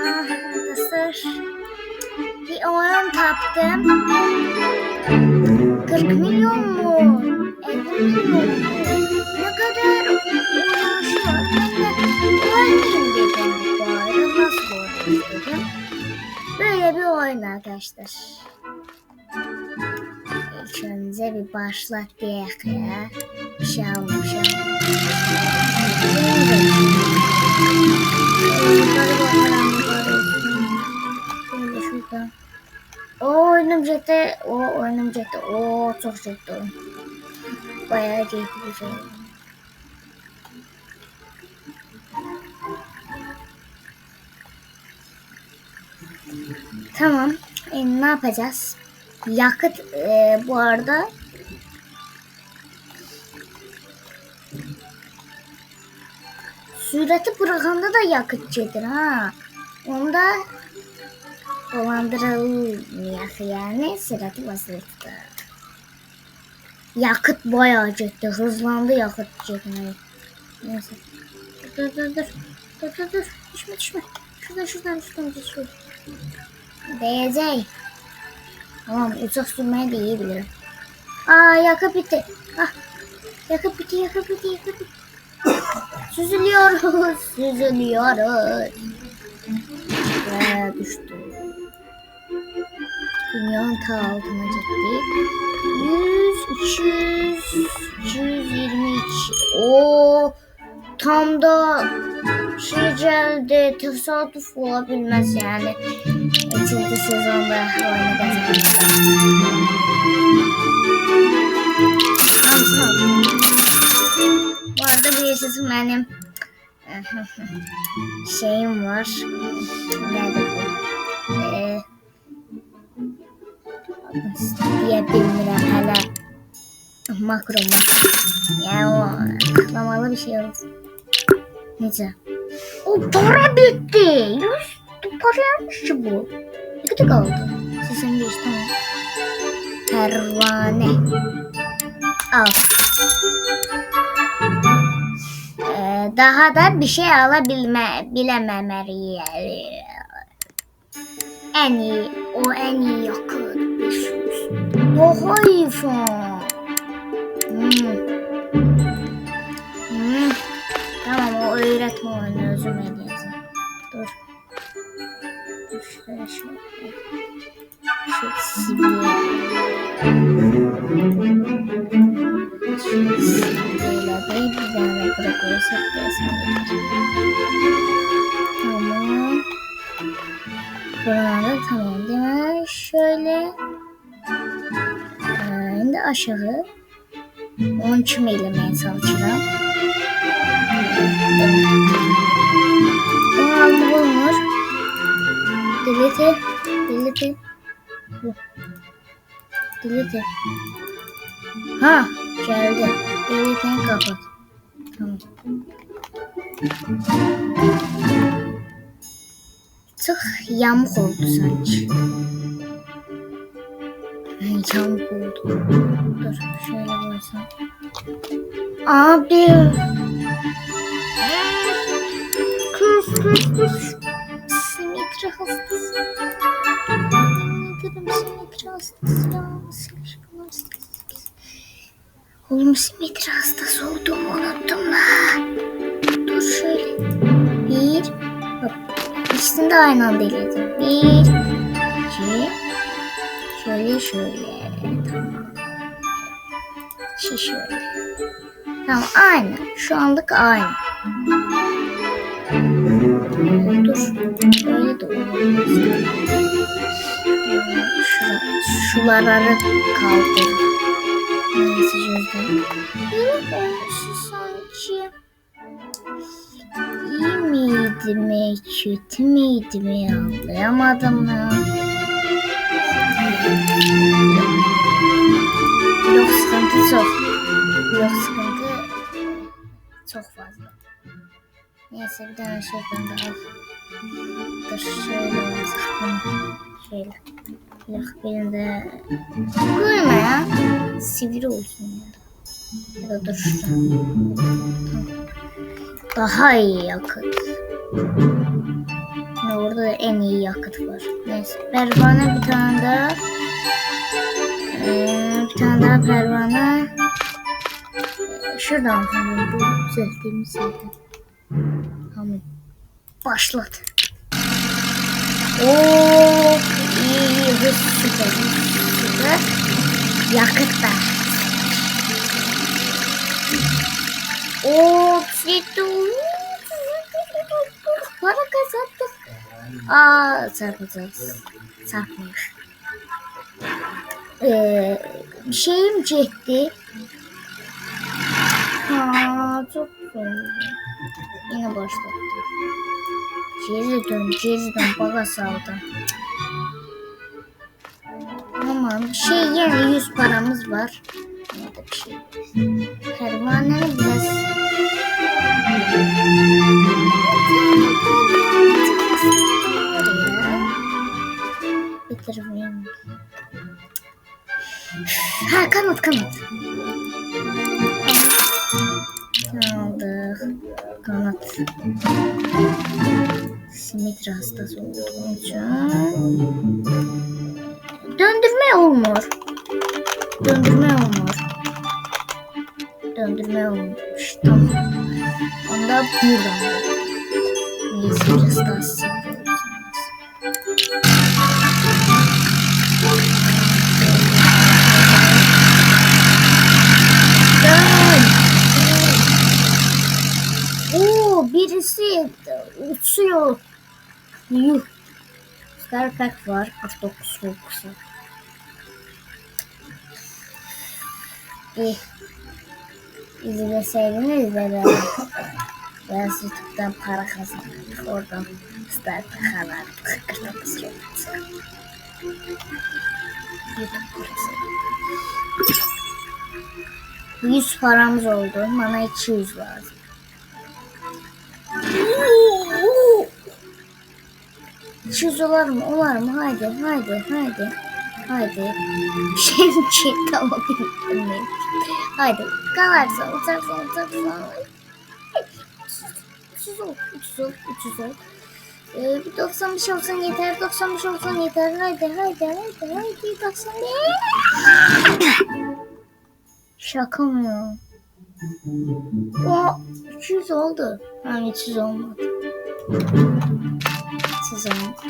Arkadaşlar. Bir oyun taptım. 40 milyon mu? 50 milyon mu? Ne kadar uğraşı var. Ben de oynayayım dedim bu arada. Nasıl oynayayım. Böyle bir oyun arkadaşlar. İlk önce bir başlat diyek ya. Bir şey almış. Oyunum. O oyunum. O çok oyun. Bayağı ciddi bir şey. Tamam. E, ne yapacağız? Yakıt e, bu arada Sürati bırakanda da yakıtçıdır ha. Onda dolandırılmayak yani sürati basılıktır. Yakıt bayağı ciddi. Hızlandı yakıt ciddi. Neyse. Dur dur dur. Dur dur dur. Düşme düşme. Şuradan şuradan şuradan şuradan. Değecek. Tamam uçak sürmeyi de iyi bilirim. Aa yakıt bitti. Ah. Yakıt bitti yakıt bitti yakıt bitti. Süzülüyoruz. Süzülüyoruz. Ve düştü. Dünyanın ta altına gitti. 100, 200, 222. Oo, tam da şey geldi. Tesadüf olabilmez yani. İkinci sezonda oynayacağız. Bu arada bu yaşasın benim şeyim var. Nerede bu? Ee, diye bilmirəm hələ makro makro. Yəni o tıklamalı bir şey olsun. Necə? O para bitti. Yüz paraymış ki bu. Ne kadar kaldı? 85 tamam. Pervane. Al. Ee, daha da bir şey alabilme bilememeli. En iyi, o en iyi yakıt. 500. Daha iyi fon. Hmm. Hmm. Tamam o öğretme oyunu özüm edeceğim. Dur. Dur şöyle şöyle. Şu sivri. Şu sivriyle değil bir tane bırakırsak da Tamam. Buralarda tamam değil mi? Şöyle. Ee, şimdi aşağı. Onun için eylemeye çalışacağım. Alma olmuş. Delete. Delete. Delete. Ha geldi. Delete'ni kapat. Tamam. Çok yamuk oldu sanki. Yamuk oldu. Dur şöyle koysam. Abi. Kız kız kız. Simitri hastası. Nedir simitri hastası. Oğlum simitri hastası olduğumu unuttum lan. Dur şöyle. İkisini de aynı anda eledim. Bir. iki, Şöyle şöyle. Tamam. Şey şöyle. Tamam aynı. Şu anlık aynı. Dur. Böyle de olmaz. Şura, şuraları kaldır. Neyse şuradan. Yok olmuş sanki. İyi miydi mi, kötü müydü mi anlayamadım ya. Yok sıkıntı çok. Yok sıkıntı çok fazla. Neyse bir tane şuradan da al. Dur şöyle yazalım. Şöyle. Yok benim de koyma ya. Sivri olsun ya. Ya da dur. Daha iyi yakıt. Ne orada en iyi yakıt var. Neyse. Pervane bir tane daha. Ee, bir tane daha pervane. Ee, şuradan sonra bu düzelttiğimiz yerden. Tamam. Başlat. Oo, iyi, hız süper, süper. Yakıt da. Oo, Tito. Para kazandık. Aa, çarpacağız. Çarpmış. Ee, şeyim çekti. Ha, çok güzel. Yine başlattım. Geri dön, geri dön, bana saldım. Tamam, şey yine 100 paramız var. Ya da bir şey. Pervaneni biraz... Bitirmeyeyim. Ha kanat kanat. Aldık. Kanat. Simetri hastası olduğum için. Döndürme olmuyor. Döndürme olmuyor. Döndürme olmuş. Tamam. Onda buradan. Neyse biraz daha. Oo birisi uçuyor. Yuh. Starpack var. 49 Robux'a. İyi. İzleseydiniz de ben biraz YouTube'dan para kazanırdık. Oradan Starpack alırdık. 49 Robux'a. YouTube parası. 100 paramız oldu. Bana 200 lazım. Çiz olar mı? Olar mı? Haydi, haydi, haydi. Haydi. Şey mi çekti ama bilmiyorum. Haydi. Kalarsa, uçarsa, uçarsa. 300 ol, 300 ol, 300 ol. Ee, bir 95 olsan yeter, 95 olsan yeter. Haydi, haydi, haydi, haydi, 95. Şaka mı ya? O 200 oldu. Yani 300 olmadı. 300 olmadı.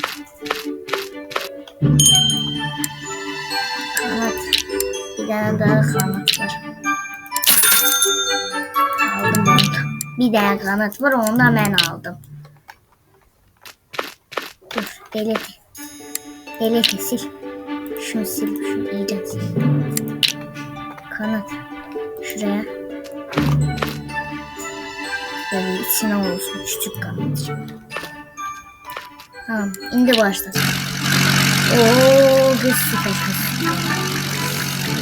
Kanat. Bir tane daha kanat var. Bir tane kanat var onu da ben aldım. Dur delete. Delete sil. Şunu sil. Şunu iyice sil. Kanat. Şuraya. Böyle içine olsun. Küçük kanat. Tamam. indi başladı. Oo, hız süper.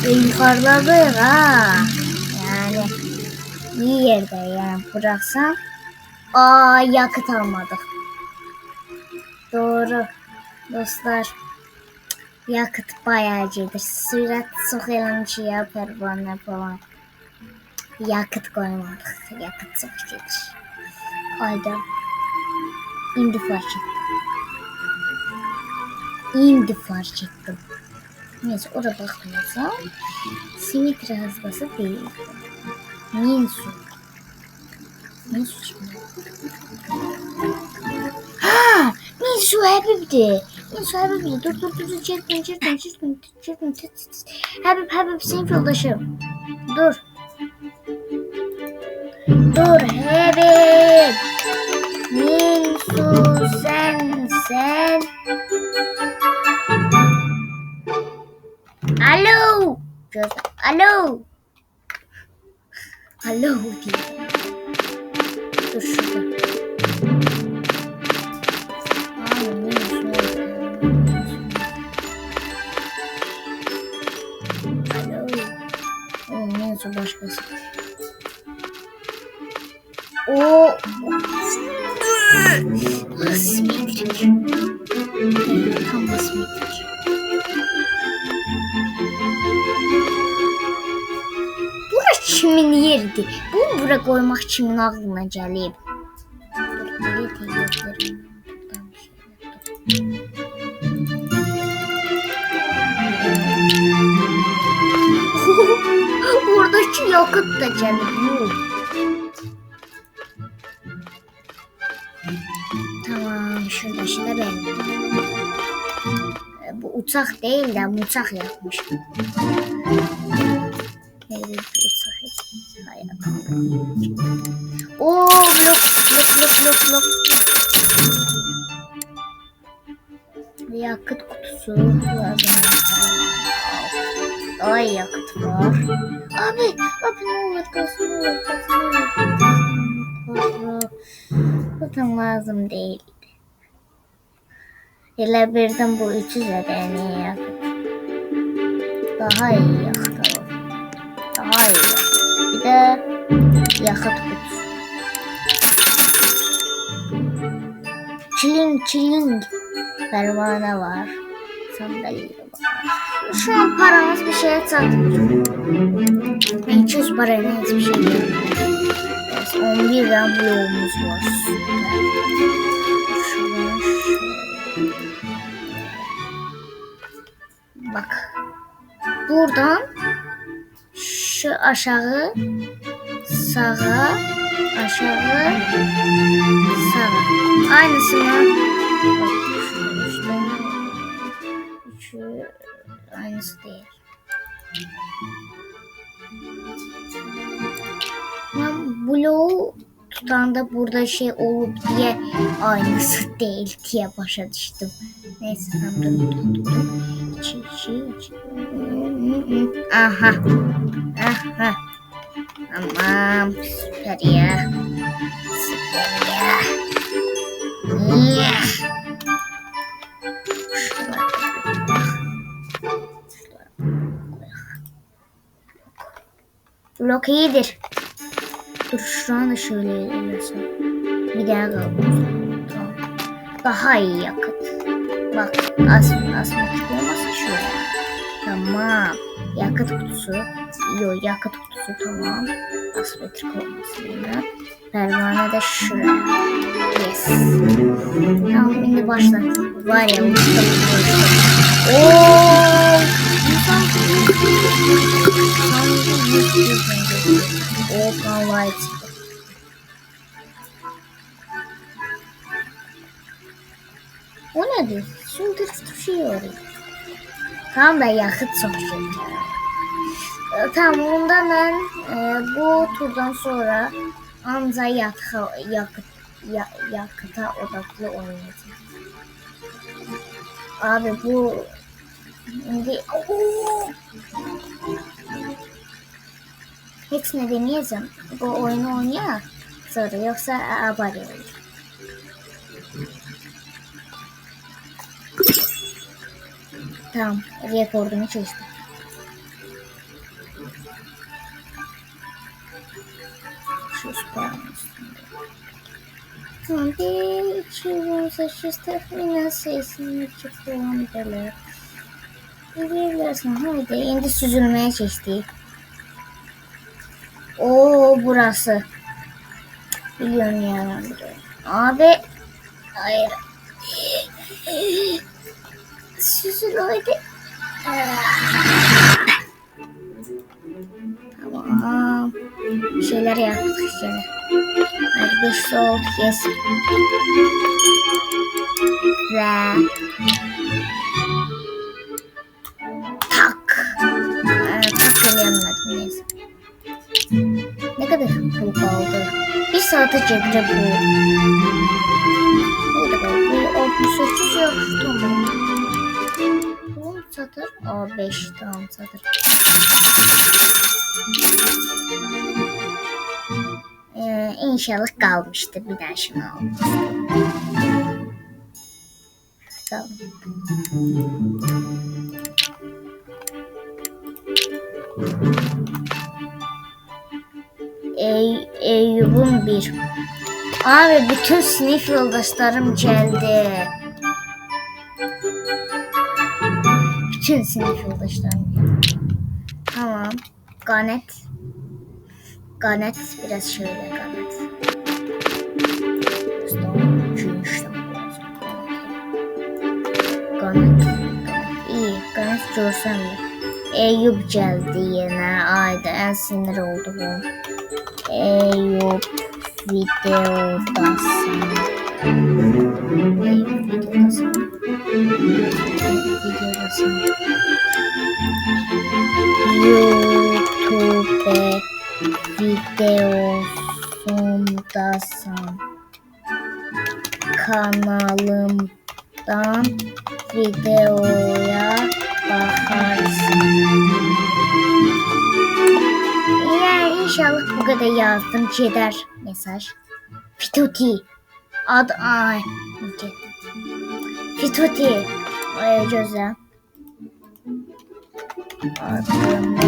Ve yukarılarda ya ha. İyi yerde yani bıraksam. Aa yakıt almadık. Doğru. Dostlar. Yakıt bayağı acıdır. Sürat çok eğlenceli yapar bana falan. Yakıt koymadık. Yakıt çok acıdır. Hayda. İndi fark ettim. İndi fark ettim. Neyse orada bakmıyorsam simetri hastası değil. Minsu. Minsu şimdi. Ha! Minsu Habib'di. Minsu Habib'di. Dur dur dur. Çırpın çırpın. Tıt tıt tıt. Habib Habib senin yoldaşım. Dur. Dur Habib. Alo diyor. Dur şurada. Başkası. O. Asimetrik. Bura koymaq kimin ağlına gəlib? Buradaki yakıt da canım. Tamam şurada şurada benim. E, Bu uçak değil de uçak yapmış. Neydi uçak? Hayatım. Oo blok blok blok blok blok. Yakıt kutusu lazım. Ay yakıt var. Abi, abi ne kalsın, ne kalsın, ne kalsın. Zaten lazım değil. Hele birden bu 300 edeni yakıt. Daha iyi yakıt. Daha iyi yakıt. De yakıt kutusu. Çiling çiling. Pervane var. Sandalye var. Şu an paramız bir şeye çatmıyor. 200 parayla hiçbir şey. Evet, 11 gram bloğumuz var. Bak. Buradan şu aşağı sağa aşağı sağa. Aynısını. Şu aynısı değil. Ben bloğu tutanda burada şey olup diye aynısı değil diye başa düştüm. Neyse ben dur dur dur. dur. İçi içi içi. Aha. Aha. Tamam süper ya. Süper ya. Yeah. Blok iyidir. Dur şuradan da şöyle ilerlesem. Bir daha. Tamam. Daha iyi yakıt. Bak as asmetik olmasa şöyle. Tamam. Yakıt kutusu. Yok yakıt kutusu tamam. Asmetrik olmasıyla. Pervane de şuraya. Yes. Tamam şimdi başla. Var ya uçtum. Ooo. İnsan Open White. O nedir? Şimdi düşüyor. Tamam da yakıt şey. Ee, Tamam ondan ben e, bu turdan sonra anca yakı, yakıt, ya, yakıta odaklı oynayacağım. Abi bu şimdi Oo! hiç ne demeyeceğim. Bu oyunu oynaya sonra abone olur. Tamam, rekordumu çektim. Şu spawn üstünde. Tamam, bir iki yüz tahminen sesini çıkıyorum böyle. Biliyorsun, haydi indi süzülmeye geçti. Oo burası. Biliyorum ya. Abi. Hayır. Süzül haydi. Tamam. Bir şeyler yaptık şimdi. Hadi beş soğuk yes. Ve tak. Ee, tak yanmadım neyse. Ne kadar pul kaldı? Bir saate cebde bu. Neydi bu? Bu 68 yok. Tamam. Satır. Aa 5 tamam satır. Ee, inşallah kalmıştı. Bir daha şunu aldım. Tamam. Ey, Eyüp'ün bir. Abi bütün sınıf yoldaşlarım geldi. İçerisine şurada işte. Tamam. Ganet. Ganet biraz şöyle ganet. Ganet. İyi. Ganet görsem mi? Eyüp geldi yine. Ayda en sinir oldu bu. Eyüp videodasın. Eyüp videodasın. YouTube videosundasın. Kanalımdan videoya bakarsın. Yani inşallah bu kadar yazdım gider mesaj. Fituti. Ad ay. Fituti. Ay güzel. Adımı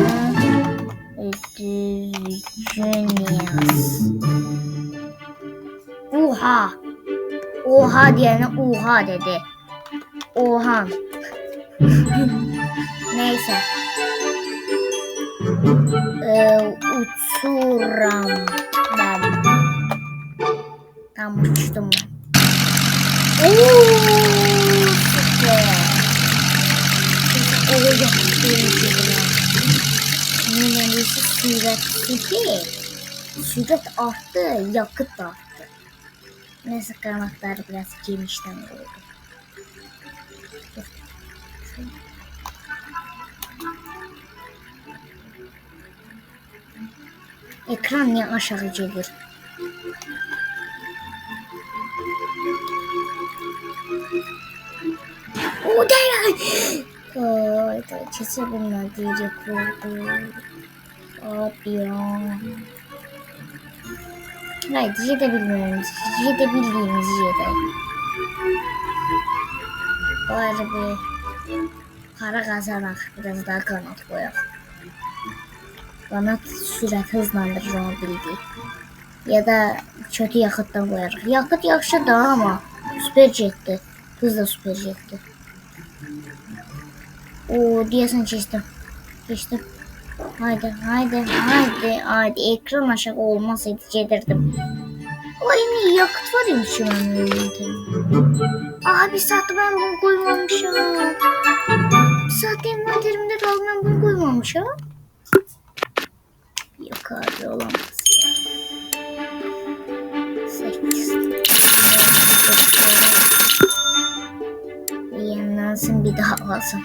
düzgün yaz. Oha. Diyene oha dedi. Oha. Neyse. Ee, uçuram ben. Tam uçtum ben. Oo, Süper. Sürat arttı, yakıt da arttı. Neyse kanatları biraz genişten oldu. Ekran niye aşağı gelir? O değil. Ay, da kesebilmedi rekordu. Abi ya. Hayır, yedebilmemiz, yedebildiğimiz yere. Bari bir para kazanak, biraz daha kanat koyak. Kanat sürət hızlandırır onu bildik. Ya da kötü yakıttan koyarıq. Yakıt yaxşı da ama süper jetdi. Hız da süper jetdi. Oo deyəsən keçdim. Keçdim. Haydi, haydi, haydi, haydi. Ekran aşağı olmasaydı gedirdim. Ay ne yakıt var ya şu an. Aa bir saatte ben bunu koymamışım. Bir saatte envanterimde kaldı ben bunu koymamışım. Yok abi olamaz ya. Sekiz. Bir Yenilensin bir daha alsın.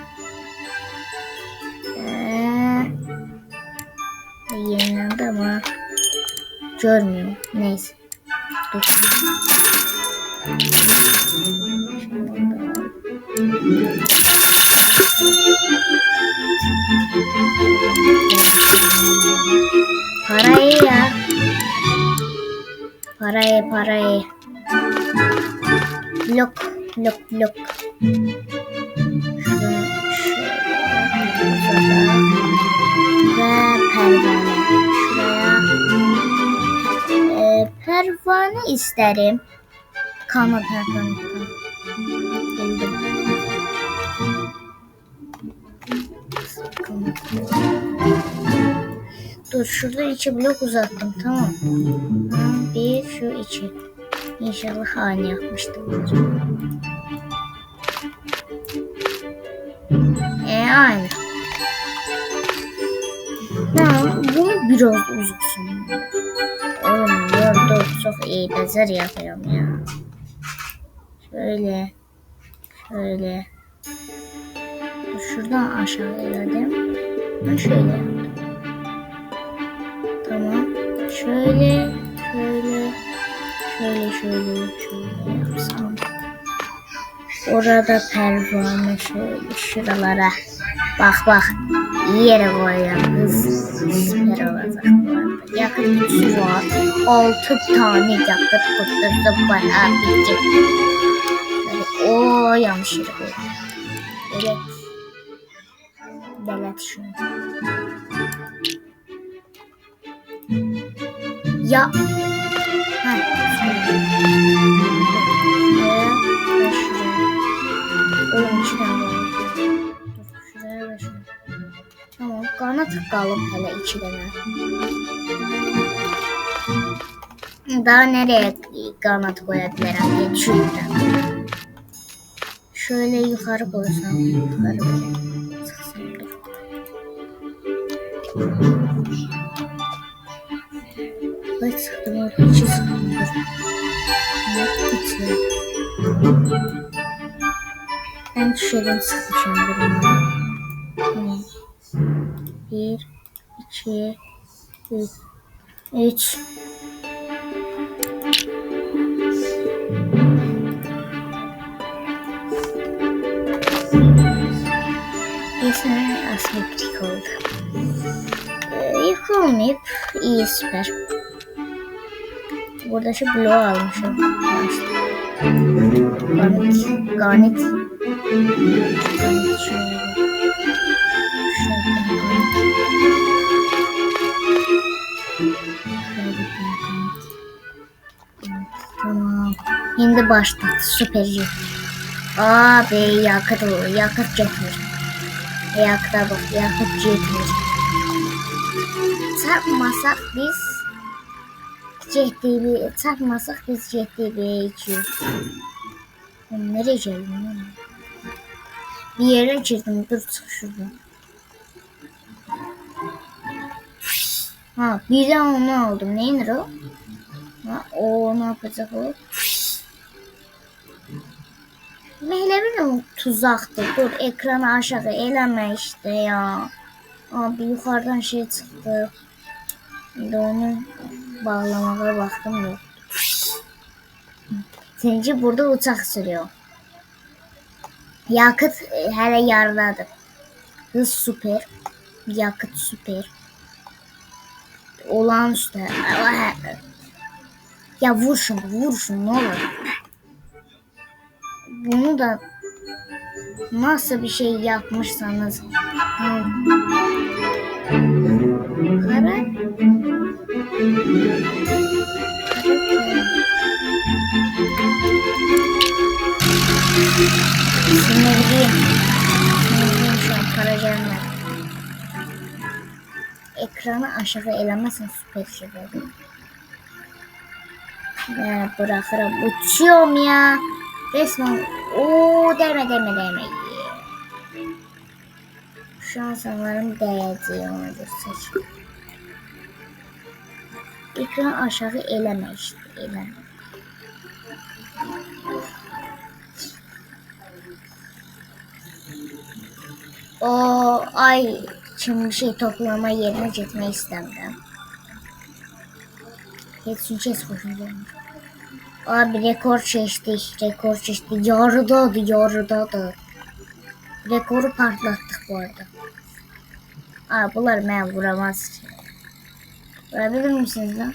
Görmüyorum. Neyse. Dur. Parayı ya. Parayı parayı. Blok blok blok. Şöyle. Ve pervane isterim. Kalma pervane. Buldum. Kalma. Dur şurada iki blok uzattım tamam. Bir şu iki. İnşallah aynı yapmıştım. E aynı. Tamam bunu biraz uzatsun. Çok iyi bezer yapıyorum ya. Şöyle. Şöyle. Şuradan aşağı ilerledim. Ben şöyle. Tamam. Şöyle, şöyle, şöyle, şöyle, şöyle yapsam. Orada pervane şöyle şuralara. Bak bak. İyi yere koyuyorum. Kız kutusu var. Altı tane yakıt kutusu var abicim. Böyle, o yanlış yere koydum. Evet. Belet şunu. Ya. Ha. Oğlum iki tane var. Şuraya ve şuraya. Tamam, qanat qalıb hələ iki dənə. Daha nereye qanat qoya bilərəm deyə düşünürəm. Şöyle yukarı koysam, yukarı. Kaç sıktım orada? İki sıktım. İçi? Ben şuradan sıkacağım durumda. Bir, iki, üç. Üç. Neyse asmetrik oldu. Ee, yıkılmayıp iyi süper. Burada şu bloğu almışım. Garnet. Garnet. Tamam. Şimdi başladı. Süperci. Abi yakıt olur. Yakıt getirir. Yakıta bak. Yakıt getirir. Çarpmasak biz CTB çarpmasak biz CTB'ye içiyoruz. Ben nereye geldim? Bir yere girdim. Dur çık şuradan. Ha birden onu aldım. Neyin o? Ha, o ne yapacak o? Böyle bir tuzaktır. Dur ekranı aşağı eleme işte ya. Abi yukarıdan şey çıktı. Bir onu bağlamaya baktım yok. Sence burada uçak sürüyor. Yakıt e, hele yarıdadır. Hız süper. Yakıt süper. Olağanüstü. Ya vur şunu vur şunu ne olur. Bunu da nasıl bir şey yapmışsanız hı. Kara Sinirliyim. Sinirliyim şu an karacanlar. Ekranı aşağı elemezsen süper şey olur. Ya bırakırım. Uçuyorum ya. Resmen ooo deme deme deme. Şu an sanırım değeceği ona göster. Ekran aşağı eleme işte eleme. O ay şimdi şey toplama yerine gitmeyi istedim. Yetişeceğiz koşunca. Abi rekor çeştik, rekor çeştik. Yarıdadı, yarıdadı. Rekoru patlattık bu arada. Aa bunlar ben vuramaz. Vurabilir misiniz lan?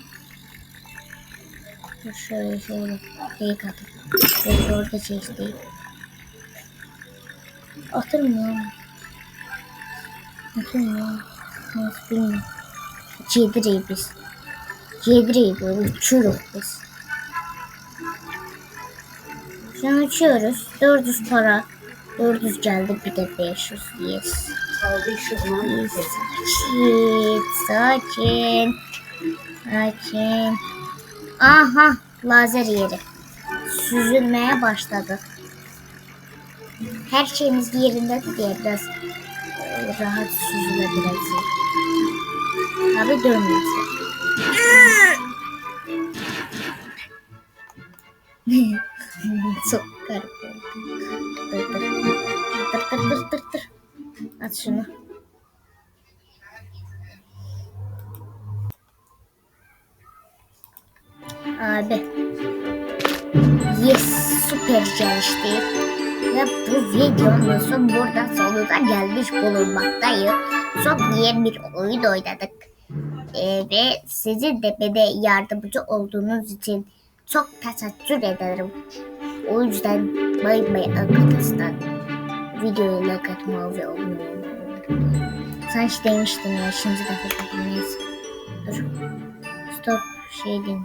Dur şöyle şöyle. Fake atıp. Rekoru da çeştik. Atır mı lan? Mı lan? Nasıl bilmiyorum. Cedireyi biz. Cedireyi böyle uçuyoruz biz. Şu an uçuyoruz. 400 para. 400 geldi bir de 500. Yes. Yes. Sakin. Sakin. Sakin. Aha. Lazer yeri. Süzülmeye başladı. Her şeyimiz yerinde diye biraz e, rahat süzülebiliriz. Tabi dönmesi. Çok garip oldu. Dur dur. Dur dur dur dur dur. At şunu. Abi. Yes süper çalıştı. Ve bu videomuzun burada sonuna gelmiş bulunmaktayım. Çok iyi bir oyun oynadık. Ee, ve sizin de bana yardımcı olduğunuz için çok teşekkür ederim. O yüzden bay bay arkadaşlar. Videoya like atmayı ve abone olmayı hiç demiştin ya şimdi de neyse. Dur. Stop şey diyeyim.